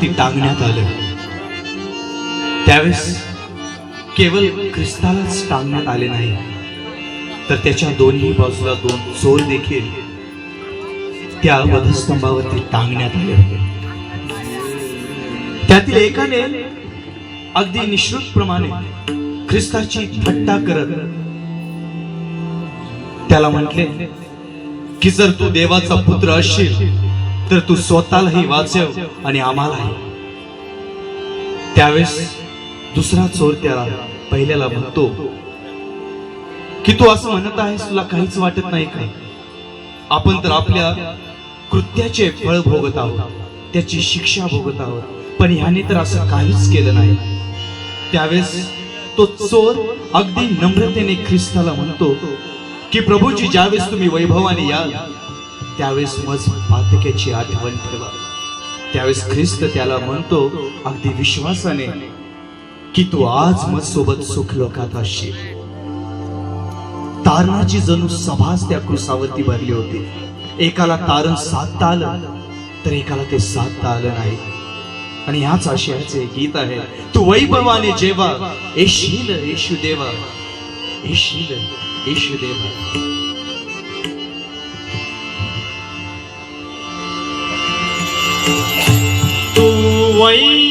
ती टांगण्यात आलं. त्यावेळेस केवळ ख्रिस्तालाच टांगण्यात आले नाही तर त्याच्या दोन्ही बाजूला दोन चोर देखील त्या वधस्तंभावरती टांगण्यात आले होते. त्यातील एकाने अगदी निश्रुतप्रमाणे ख्रिस्ताची थट्टा करत त्याला म्हटले की जर तू देवाचा पुत्र असशील तर तू स्वतःलाही वाचव आणि आम्हालाही. त्यावेळेस दुसरा चोर त्याला पहिल्याला म्हणतो की तू असं म्हणत आहेस तुला काहीच वाटत नाही का? आपण तर आपल्या कृत्याचे फळ भोगत आहोत त्याची शिक्षा भोगत आहोत पण ह्याने तर असं काहीच केलं नाही. त्यावेळेस तो चोर अगदी नम्रतेने ख्रिस्ताला म्हणतो की प्रभूजी ज्यावेळेस तुम्ही वैभवाने याल त्यावेळेस मज पातक्याची आठवण ठेवा. त्यावेळेस ख्रिस्त त्याला म्हणतो अगदी विश्वासाने की तू आज मज सोबत सुख लोकात असशील. तारणाची जणू सभाच त्या कृसावरती भरली होती. एकाला तारण साधता आलं तर एकाला ते साधता आलं नाही. आणि ह्याच आशयाचे गीत आहे तू वैभवाने जेव्हा येशील येशू देवा येशील येशू देवा. वैभवाने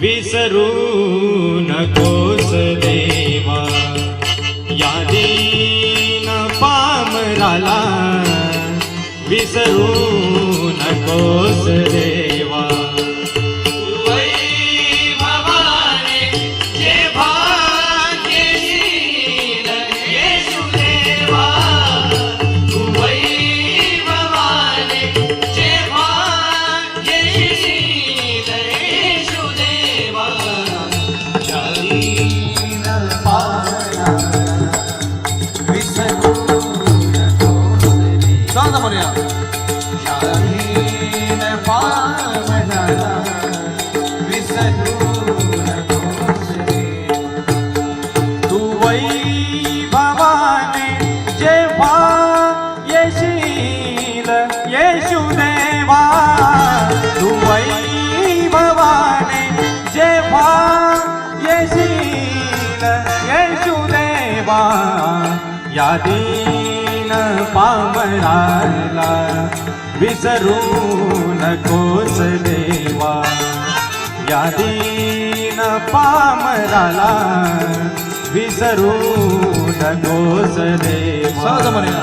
विसरू नकोस देवा। या दीन पामराला देवा सांगा म्हणूया तू वैभवाने जेव्हा येशील येशू देवा. तू वैभवाने जेव्हा येशील येशू देवा. या दीन पामराला विसरू नकोस देवा या दीन पामराला विसरू नकोस देवा सांगा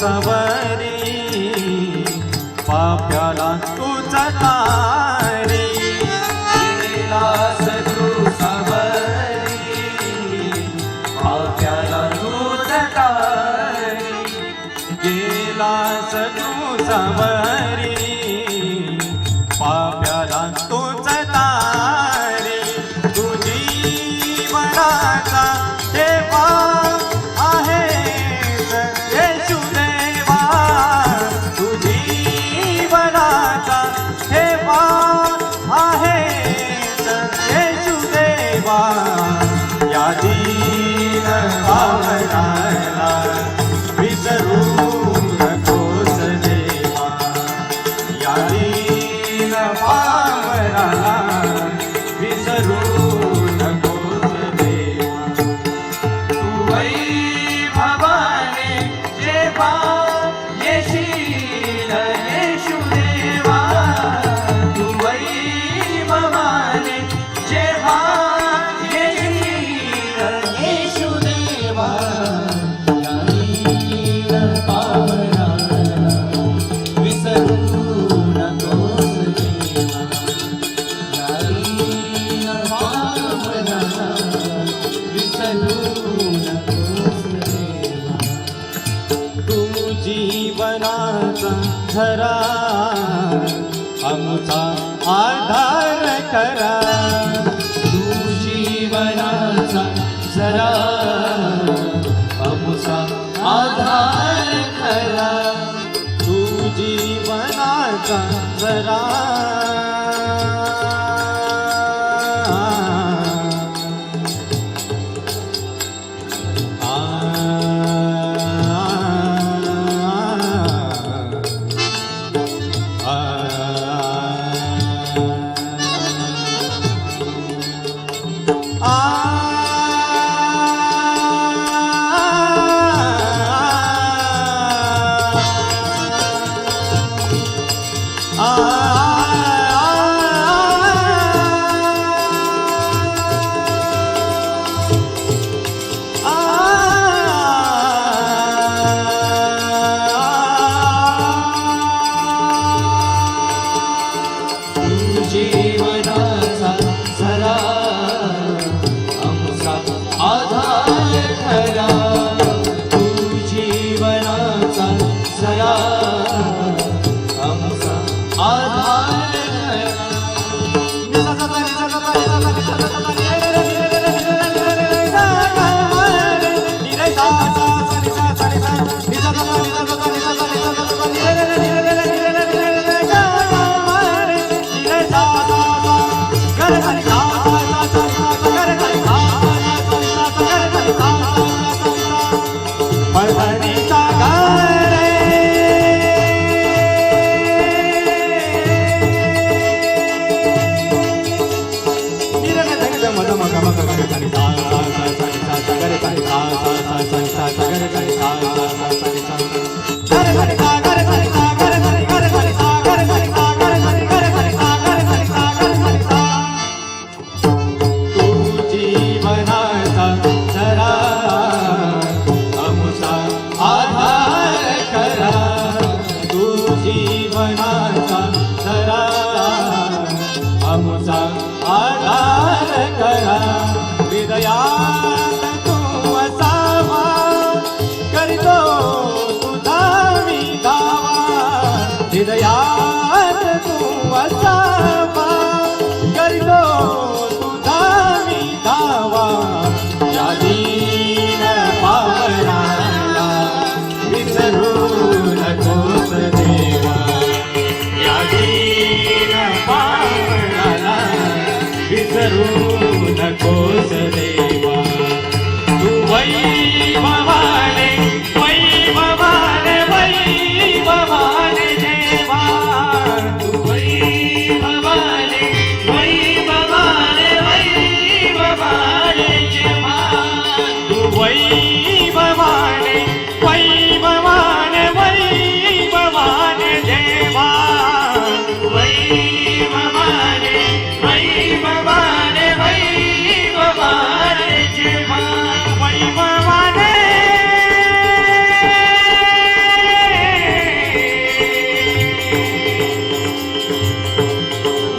சவரே विठ्ठलाचा झरा आमचा आधार करा. तू जीवनाचा झरा आमचा आधार करा. तू जीवनाचा झरा Jesus.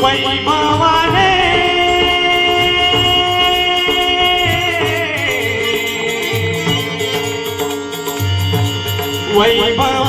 Wait, wait, wait.